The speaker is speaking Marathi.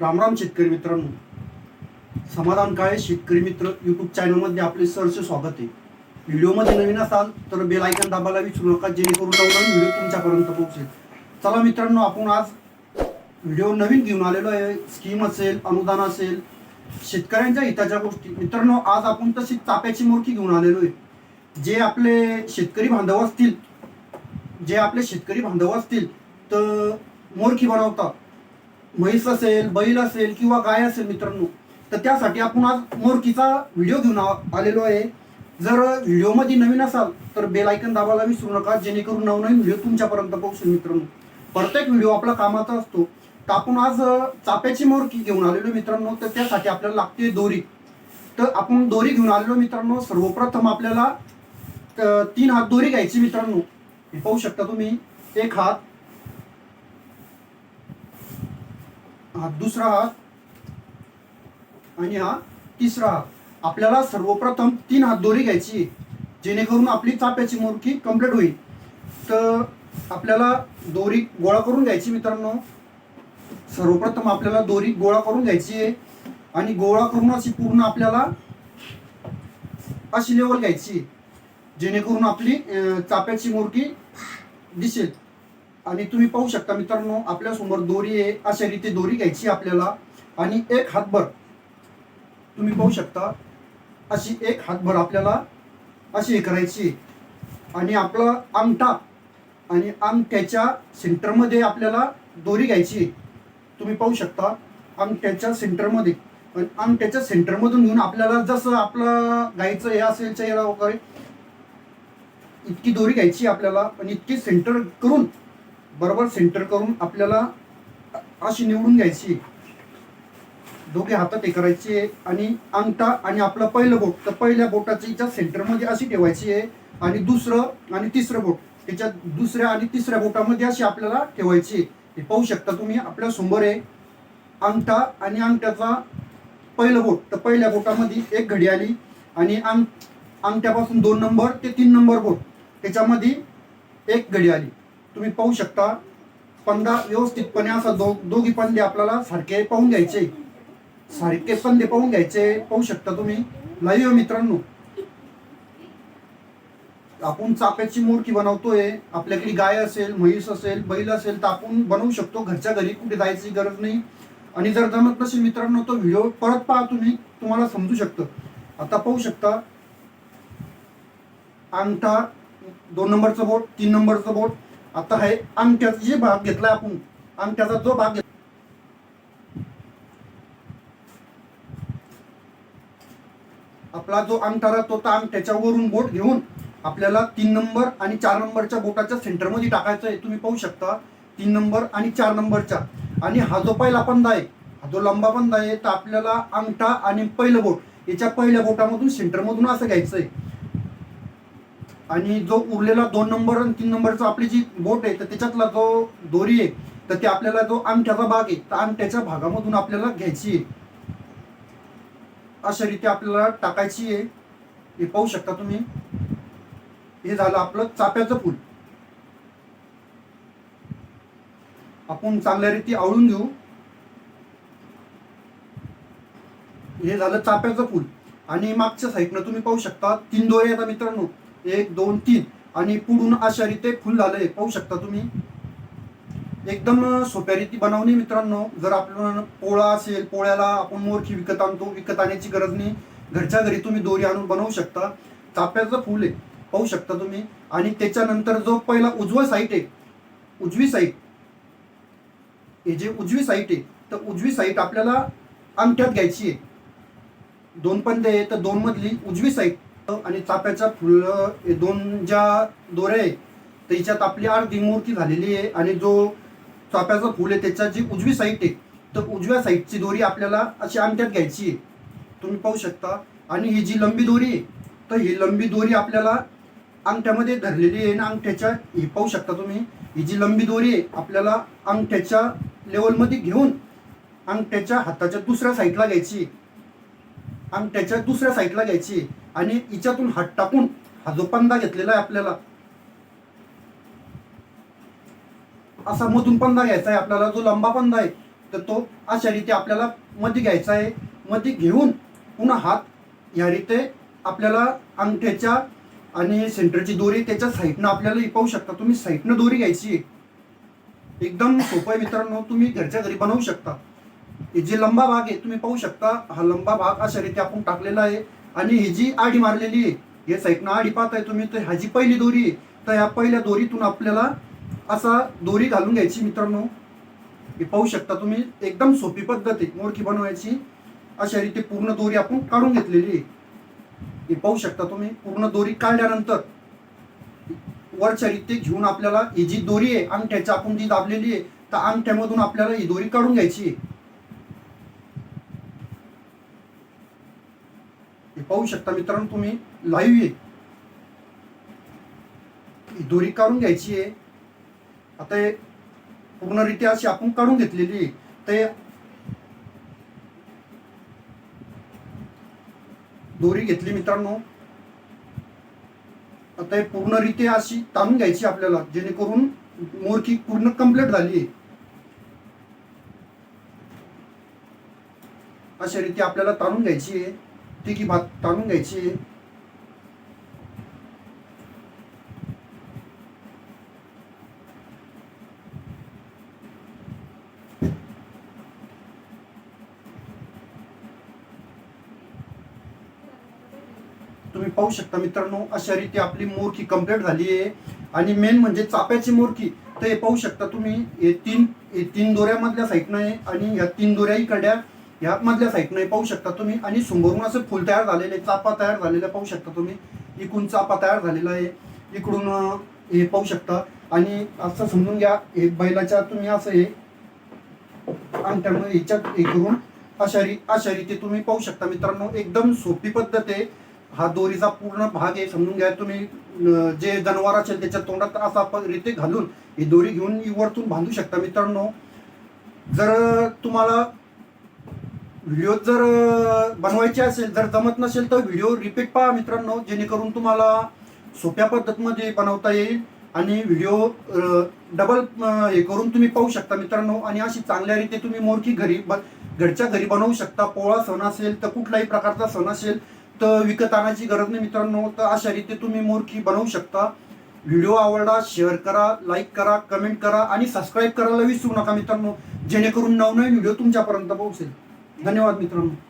रामराम शेतकरी मित्रांनो समाधान काळे शेतकरी मित्र यूट्यूब चॅनलमध्ये आपले सरसे स्वागत आहे. व्हिडिओमध्ये नवीन असाल तर बेल आयकन दाबायला विसरू नका जेणेकरून नवनवीन व्हिडिओ तुमच्यापर्यंत पोहोचेल. चला मित्रांनो आपण आज व्हिडिओ नवीन घेऊन आलेलो आहे. स्कीम असेल अनुदान असेल शेतकऱ्यांच्या हिताच्या गोष्टी. मित्रांनो आज आपण तशी चाप्याची मूर्ती घेऊन आलेलो आहे. जे आपले शेतकरी बांधव असतील जे आपले शेतकरी बांधव असतील तर मोरखी बनवतात. म्हैस असेल बैल असेल किंवा गाय असेल मित्रांनो तर त्यासाठी आपण आज मोरकीचा व्हिडिओ घेऊन आ- आलेलो आहे. जर व्हिडिओमध्ये नवीन असाल तर बेल आयकन दाबायला विसरू नका जेणेकरून नवनवीन व्हिडिओ तुमच्यापर्यंत पोहोचेल मित्रांनो. प्रत्येक व्हिडिओ आपला कामाचा असतो. तर आपण आज चाप्याची मोरकी घेऊन आलेलो मित्रांनो तर त्यासाठी आपल्याला लागते दोरी. तर आपण दोरी घेऊन आलेलो मित्रांनो सर्वप्रथम आपल्याला तीन हात दोरी घ्यायची मित्रांनो. हे पाहू शकता तुम्ही. एक हात हा दुसरा हात आणि हा तिसरा हात आपल्याला सर्वप्रथम तीन हात दोरी घ्यायची जेणेकरून आपली चाप्याची मोरकी कंप्लीट होईल. तर आपल्याला दोरी गोळा करून घ्यायची मित्रांनो. सर्वप्रथम आपल्याला दोरी गोळा करून घ्यायची आहे. आणि गोळा करून अशी पूर्ण आपल्याला अशी लेवल घ्यायची आहे. जेणेकरून आपली चाप्याची मोरकी दिसेल. आणि तुम्ही पाहू शकता मित्रांनो आपल्यासमोर दोरी आहे. अशा रीती दोरी घ्यायची आपल्याला. आणि एक हातभर तुम्ही पाहू शकता अशी एक हातभर आपल्याला अशी हे करायची. आणि आपला अंगठा आणि अंगठ्याच्या सेंटरमध्ये आपल्याला दोरी घ्यायची. तुम्ही पाहू शकता अंगठ्याच्या सेंटरमध्ये. आणि अंगठ्याच्या सेंटरमधून घेऊन आपल्याला जसं आपलं गायचं हे असेल चेहरा वगैरे इतकी दोरी घ्यायची आपल्याला. आणि इतकी सेंटर करून बरोबर सेंटर करून आपल्याला अशी निवडून घ्यायची. दोघे हातात हे करायची आहे आणि अंगठा आणि आपलं पहिलं बोट तर पहिल्या बोटाची ज्या सेंटरमध्ये अशी ठेवायची आहे आणि दुसरं आणि तिसरं बोट त्याच्यात दुसऱ्या आणि तिसऱ्या बोटामध्ये अशी आपल्याला ठेवायची आहे. हे पाहू शकता तुम्ही आपल्यासमोर आहे अंगठा आणि अंगठ्याचा पहिलं बोट तर पहिल्या बोटामध्ये एक घडी आली आणि अंग अंगठ्यापासून दोन नंबर ते तीन नंबर बोट त्याच्यामध्ये एक घडी आली. तुम्ही पाहू शकता पंधरा व्यवस्थितपणे असा दो दोघी पंदे आपल्याला सारखे पाहून घ्यायचे. सारखे पंदे पाहून घ्यायचे पाहू शकता तुम्ही. लाईव्ह मित्रांनो. आपण चाप्याची मूर्ती बनवतोय आपल्याकडे गाय असेल म्हैस असेल बैल असेल तर आपण बनवू शकतो. घरच्या घरी कुठे जायची गरज नाही. आणि जर जमत नसेल मित्रांनो तो व्हिडिओ परत पहा तुम्ही. तुम्हाला समजू शकतं. आता पाहू शकता. अंगठा दोन नंबरचं बोट तीन नंबरचं बोट आता हे अंगठ्याचा जे भाग घेतलाय आपण अंगठ्याचा जो भाग घेतला आपला जो अंगठा राहतो त्या अंगठ्याच्या वरून बोट घेऊन आपल्याला तीन नंबर आणि चार नंबरच्या बोटाच्या सेंटरमध्ये टाकायचं आहे. तुम्ही पाहू शकता तीन नंबर आणि चार नंबरच्या. आणि हा जो पहिला पंधा आहे हा जो लंबा पंधा आहे तर आपल्याला अंगठा आणि पहिलं बोट याच्या पहिल्या बोटामधून सेंटरमधून असं घ्यायचं आहे आणि जो उरलेला दोन नंबर आणि तीन नंबरचा आपली जी बोट आहे तर त्याच्यातला जो दोरी आहे तर ते आपल्याला जो अंगठ्याचा भाग आहे तर अंगठ्याच्या भागामधून आपल्याला घ्यायची आहे. अशा रीती आपल्याला टाकायची आहे. हे पाहू शकता तुम्ही. हे झालं आपलं चाप्याचं फूल. आपण चांगल्या रीती आवळून घेऊ. हे झालं चाप्याचं फूल. आणि मागच्या साईडनं तुम्ही पाहू शकता तीन दोरे येतात मित्रांनो. एक दोन तीन. आणि पुढून अशा रीते फुल झालंय पाहू शकता तुम्ही. एकदम सोप्या रीती बनवणे मित्रांनो. जर आपण पोळा असेल पोळ्याला आपण मोरखी विकत आणतो. विकत आणण्याची गरज नाही. घरच्या घरी तुम्ही दोरी आणून बनवू शकता. चाप्याचं फुल आहे. पाहू शकता तुम्ही. आणि त्याच्यानंतर जो पहिला उजवा साईट आहे उजवी साईट. हे जे उजवी साईट आहे तर उजवी साईट आपल्याला अंगठ्यात घ्यायची आहे. दोन पण आहे तर दोन मधली उजवी साईट. आणि चाप्याच्या फुल हे दोन ज्या दोऱ्या आहे त्याच्यात आपली अर्धी मूर्ती झालेली आहे आणि जो चाप्याचं फुल आहे त्याच्या जी उजवी साईट आहे तर उजव्या साईडची दोरी आपल्याला अशी अंगठ्यात घ्यायची आहे. तुम्ही पाहू शकता. आणि ही जी लंबी दोरी आहे तर ही लंबी दोरी आपल्याला अंगठ्यामध्ये धरलेली आहे आणि अंगठ्याच्या ही पाहू शकता तुम्ही ही जी लंबी दोरी आहे आपल्याला अंगठ्याच्या लेवलमध्ये घेऊन अंगठ्याच्या हाताच्या दुसऱ्या साईडला घ्यायची अंगठ्याच्या दुसऱ्या साईडला घ्यायची आणि हिच्यातून हात टाकून हा जो पंधा घेतलेला आहे आपल्याला असा मधून पंधा घ्यायचा आहे आपल्याला जो लंबा पंधा आहे तर तो अशा रीती आपल्याला मध्ये घ्यायचा आहे. मध्ये घेऊन पुन्हा हात ह्या रीते आपल्याला अंगठ्याच्या आणि सेंटरची दोरी त्याच्या साईडनं आपल्याला पाहू शकता. तुम्ही साईडनं दोरी घ्यायची एकदम सोपं आहे मित्रांनो तुम्ही घरच्या घरी बनवू शकता. जे लंबा भाग आहे तुम्ही पाहू शकता हा लंबा भाग अशा रीती आपण टाकलेला आहे. आणि ही जी आडी मारलेली आहे हे साईडनं आडी पाहताय तुम्ही तर ह्याची पहिली दोरी आहे तर ह्या पहिल्या दोरीतून आपल्याला असा दोरी घालून घ्यायची मित्रांनो. हे पाहू शकता तुम्ही एकदम सोपी पद्धत आहे बनवायची. अशा रीती पूर्ण दोरी आपण काढून घेतलेली हे पाहू शकता तुम्ही पूर्ण दोरी काढल्यानंतर वरच्या रीते घेऊन आपल्याला ही जी दोरी आहे अंगठ्याची आपण जी दाबलेली आहे तर अंगठ्यामधून आपल्याला ही दोरी काढून घ्यायची आहे हे पाहू शकता मित्रांनो तुम्ही लाईव्ह आहे. दोरी काढून घ्यायची आहे. आता हे पूर्णरित्या अशी आपण काढून घेतलेली आहे. ते दोरी घेतली मित्रांनो. आता हे पूर्णरित्या अशी ताणून घ्यायची आपल्याला जेणेकरून मोरखी पूर्ण कंप्लीट झाली आहे. अशा रीती आपल्याला ताणून घ्यायची आहे. तिघी भात घ्यायची तुम्ही पाहू शकता मित्रांनो अशा रीती आपली मोरखी कंप्लीट झाली आहे. आणि मेन म्हणजे चाप्याची मोरखी. तर हे पाहू शकता तुम्ही हे तीन हे तीन दोऱ्यामधल्या साईडनं आहे आणि या तीन दोऱ्याही कड्या ह्या मधल्या साईडनं पाहू शकता तुम्ही. आणि समोरून असं फुल तयार झालेले चापा तयार झालेला पाहू शकता तुम्ही. इकडून चापा तयार झालेला आहे इकडून हे पाहू शकता. आणि असं समजून घ्या हे बैलाच्या तुम्ही असं हे अंगठ्यामध्ये ह्याच्यात हे करून अशा री अशा रीती तुम्ही पाहू शकता. मित्रांनो एकदम सोपी पद्धत आहे. हा दोरीचा पूर्ण भाग आहे समजून घ्या तुम्ही. जे जनावर असेल त्याच्या तोंडात असा आपण घालून ही दोरी घेऊन वरतून बांधू शकता. मित्रांनो जर तुम्हाला व्हिडिओ जर बनवायचे असेल जर जमत नसेल तर व्हिडिओ रिपीट पहा मित्रांनो जेणेकरून तुम्हाला सोप्या पद्धतीमध्ये बनवता येईल आणि व्हिडिओ डबल हे करून तुम्ही पाहू शकता मित्रांनो. आणि अशी चांगल्या रीती तुम्ही मोरखी घरी ब- घरच्या घरी बनवू शकता. पोळा सण असेल तर कुठलाही प्रकारचा सण असेल तर विकत आणायची गरज नाही मित्रांनो. तर अशा रीती तुम्ही मोरखी बनवू शकता. व्हिडिओ आवडला शेअर करा लाईक करा कमेंट करा आणि सबस्क्राईब करायला विसरू नका मित्रांनो. जेणेकरून नवनवीन व्हिडिओ तुमच्यापर्यंत पोहोचेल. धन्यवाद मित्रांनो.